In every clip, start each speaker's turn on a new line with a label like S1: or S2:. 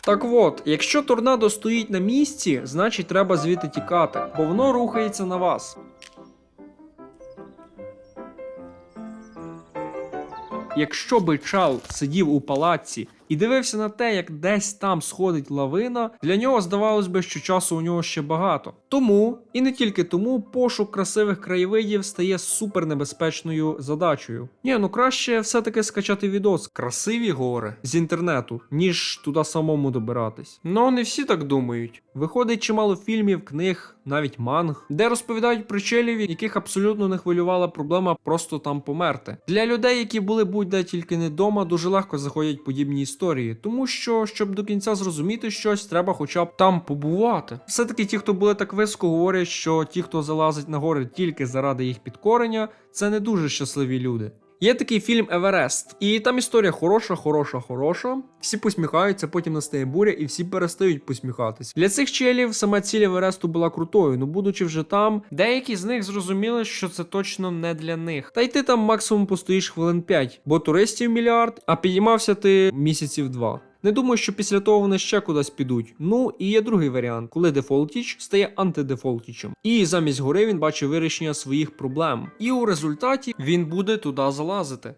S1: Так от, якщо торнадо стоїть на місці, значить треба звідти тікати, бо воно рухається на вас. Якщо би чал сидів у палаці і дивився на те, як десь там сходить лавина, для нього здавалось би, що часу у нього ще багато. Тому, і не тільки тому, пошук красивих краєвидів стає супернебезпечною задачею. Ні, ну краще все-таки скачати відос красиві гори з інтернету, ніж туди самому добиратись. Ну не всі так думають. Виходить чимало фільмів, книг, навіть манг, де розповідають про челів, яких абсолютно не хвилювала проблема просто там померти. Для людей, які були будь-де тільки не вдома, дуже легко заходять подібні історії, тому що, щоб до кінця зрозуміти щось, треба хоча б там побувати. Все-таки ті, хто були так високо, говорять, що ті, хто залазить на гори тільки заради їх підкорення, це не дуже щасливі люди. Є такий фільм Еверест, і там історія хороша, хороша, хороша. Всі посміхаються, потім настає буря, і всі перестають посміхатись. Для цих челів сама ціль Евересту була крутою. Ну будучи вже там, деякі з них зрозуміли, що це точно не для них. Та й ти там максимум постоїш хвилин 5, бо туристів мільярд, а підіймався ти місяців два. Не думаю, що після того вони ще кудись підуть. Ну і є другий варіант, коли дефолтіч стає антидефолтічем. І замість гори він бачить вирішення своїх проблем. І у результаті він буде туди залазити.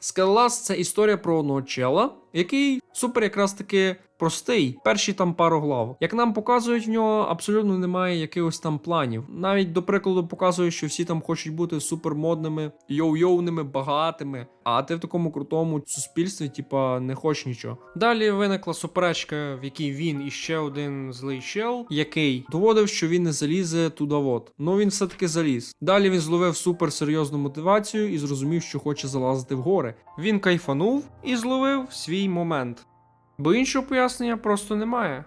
S1: Скалас це історія про одного чела, який супер якраз таки простий, перші там пару глав. Як нам показують, в нього абсолютно немає якихось там планів. Навіть до прикладу показує, що всі там хочуть бути супермодними, йоу-йоуними, багатими. А ти в такому крутому суспільстві, типа, не хочеш нічого. Далі виникла суперечка, в якій він і ще один злий чел, який доводив, що він не залізе туди от. Ну він все-таки заліз. Далі він зловив суперсерйозну мотивацію і зрозумів, що хоче залазити в гори. Він кайфанув і зловив свій момент. Бо іншого пояснення просто немає.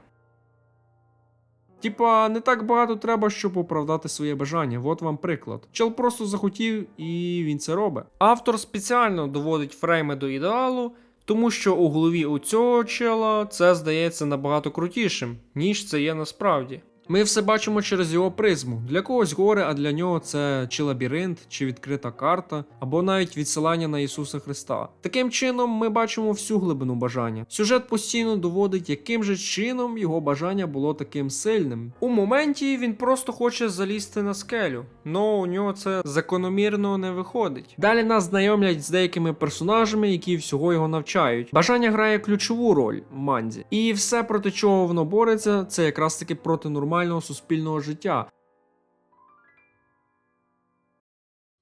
S1: Типа, не так багато треба, щоб оправдати своє бажання. От вам приклад. Чел просто захотів і він це робить. Автор спеціально доводить фрейми до ідеалу, тому що у голові у цього чела це здається набагато крутішим, ніж це є насправді. Ми все бачимо через його призму. Для когось горе, а для нього це чи лабіринт, чи відкрита карта, або навіть відсилання на Ісуса Христа. Таким чином, ми бачимо всю глибину бажання. Сюжет постійно доводить, яким же чином його бажання було таким сильним. У моменті він просто хоче залізти на скелю, но у нього це закономірно не виходить. Далі нас знайомлять з деякими персонажами, які всього його навчають. Бажання грає ключову роль в манзі, і все проти чого воно бореться, це якраз таки проти нормального суспільного життя.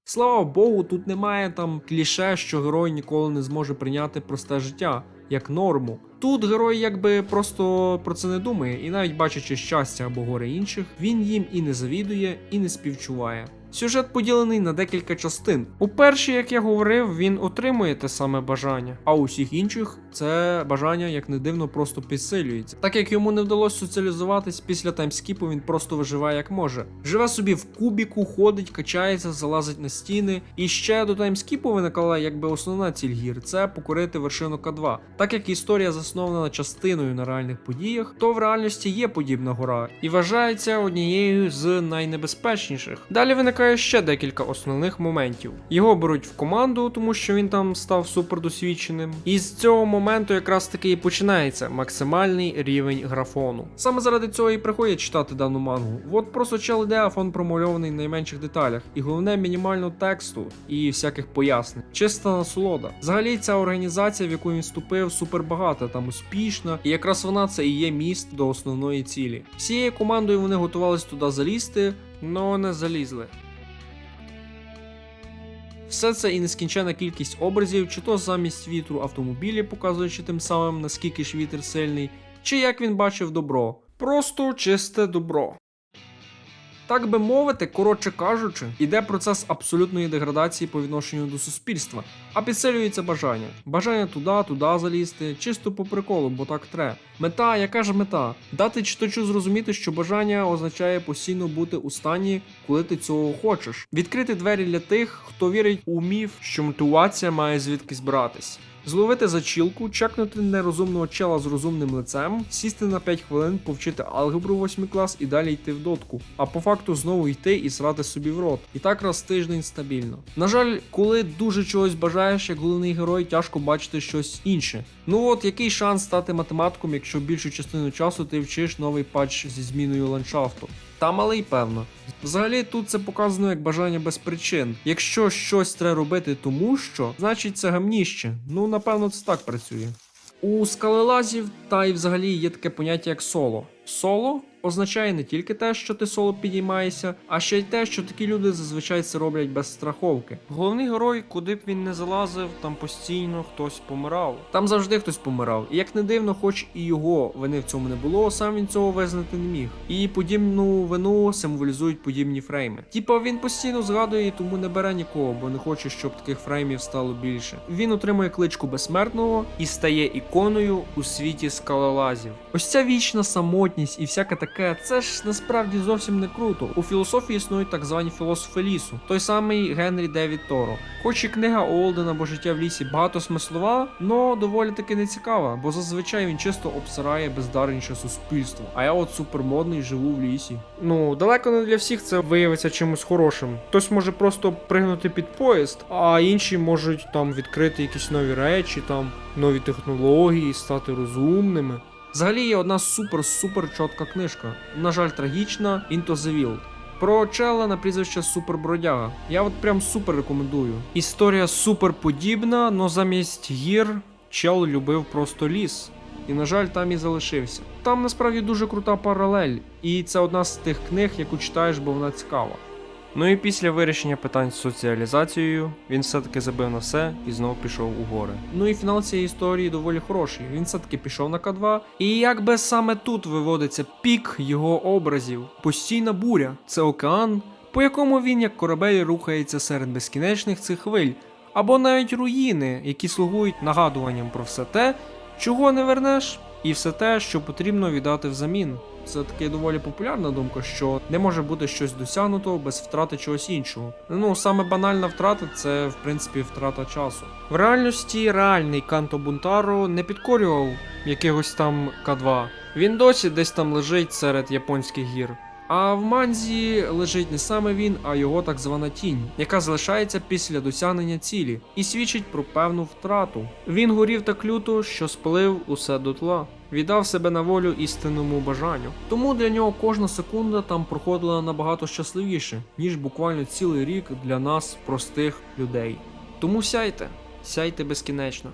S1: Слава Богу, тут немає там кліше, що герой ніколи не зможе прийняти просте життя як норму. Тут герой якби просто про це не думає, і навіть бачачи щастя або горе інших, він їм і не завідує, і не співчуває. Сюжет поділений на декілька частин. У першій, як я говорив, він отримує те саме бажання, а у всіх інших це бажання, як не дивно, просто підсилюється. Так як йому не вдалося соціалізуватись після таймскіпу, він просто виживає як може. Живе собі в кубіку, ходить, качається, залазить на стіни. І ще до таймскіпу виникала якби основна ціль гір це покорити вершину К2. Так як історія заснована частиною на реальних подіях, то в реальності є подібна гора і вважається однією з найнебезпечніших. Далі виникає ще декілька основних моментів. Його беруть в команду, тому що він там став супердосвідченим. І з цього моменту якраз таки і починається максимальний рівень графону. Саме заради цього і приходять читати дану мангу. От просто чел іде, фон промальований в найменших деталях. І головне мінімально тексту і всяких пояснень. Чиста насолода. Взагалі, ця організація, в яку він вступив, супер багата, там успішна, і якраз вона це і є міст до основної цілі. Всією командою вони готувались туди залізти, але не залізли. Все це і нескінчена кількість образів, чи то замість вітру автомобілі, показуючи тим самим наскільки ж вітер сильний, чи як він бачив добро. Просто чисте добро. Так би мовити, коротше кажучи, іде процес абсолютної деградації по відношенню до суспільства, а підсилюється бажання. Бажання туди, туди залізти, чисто по приколу, бо так тре. Мета, яка ж мета? Дати читачу зрозуміти, що бажання означає постійно бути у стані, коли ти цього хочеш. Відкрити двері для тих, хто вірить у міф, що мотивація має звідкись братись. Зловити зачілку, чекнути нерозумного чела з розумним лицем, сісти на 5 хвилин, повчити алгебру 8 клас і далі йти в дотку. А по факту знову йти і срати собі в рот. І так раз тиждень стабільно. На жаль, коли дуже чогось бажаєш, як головний герой, тяжко бачити щось інше. Ну от який шанс стати математиком, якщо більшу частину часу ти вчиш новий патч зі зміною ландшафту? Та малий, певно. Взагалі тут це показано як бажання без причин. Якщо щось треба робити тому що, значить це гамніще. Ну напевно це так працює. У скалелазів та й взагалі є таке поняття як соло. Соло означає не тільки те, що ти соло підіймаєшся, а ще й те, що такі люди зазвичай це роблять без страховки. Головний герой, куди б він не залазив, там постійно хтось помирав. Там завжди хтось помирав. І як не дивно, хоч і його вини в цьому не було, сам він цього визнати не міг. І подібну вину символізують подібні фрейми. Типа він постійно згадує і тому не бере нікого, бо не хоче, щоб таких фреймів стало більше. Він отримує кличку безсмертного і стає іконою у світі скалолазів. Ось ця вічна самотність і всяке таке, це ж насправді зовсім не круто. У філософії існують так звані філософи лісу, той самий Генрі Девід Торо. Хоч і книга Олдена або життя в лісі багатосмислова, но доволі таки не цікава, бо зазвичай він чисто обсирає бездарніше суспільство. А я от супермодний живу в лісі. Ну, далеко не для всіх це виявиться чимось хорошим. Хтось може просто пригнути під поїзд, а інші можуть там відкрити якісь нові речі, там нові технології, стати розумними. Взагалі є одна супер-супер чітка книжка. На жаль, трагічна Into the Wild. Про чела на прізвище Супербродяга. Я от прям супер рекомендую. Історія супер подібна, но замість гір чел любив просто ліс. І, на жаль, там і залишився. Там насправді дуже крута паралель, і це одна з тих книг, яку читаєш, бо вона цікава. Ну і після вирішення питань з соціалізацією він все-таки забив на все і знову пішов у гори. Ну і фінал цієї історії доволі хороший. Він все-таки пішов на К2. І якби саме тут виводиться пік його образів, постійна буря це океан, по якому він як корабель рухається серед безкінечних цих хвиль, або навіть руїни, які слугують нагадуванням про все те, чого не вернеш, і все те, що потрібно віддати взамін. Це таки доволі популярна думка, що не може бути щось досягнуто без втрати чогось іншого. Ну саме банальна втрата це в принципі втрата часу. В реальності реальний Канто Бунтаро не підкорював якихось там К2. Він досі десь там лежить серед японських гір. А в манзі лежить не саме він, а його так звана тінь, яка залишається після досягнення цілі і свідчить про певну втрату. Він горів так люто, що сплив усе дотла. Віддав себе на волю істинному бажанню. Тому для нього кожна секунда там проходила набагато щасливіше, ніж буквально цілий рік для нас, простих людей. Тому сяйте, сяйте безкінечно.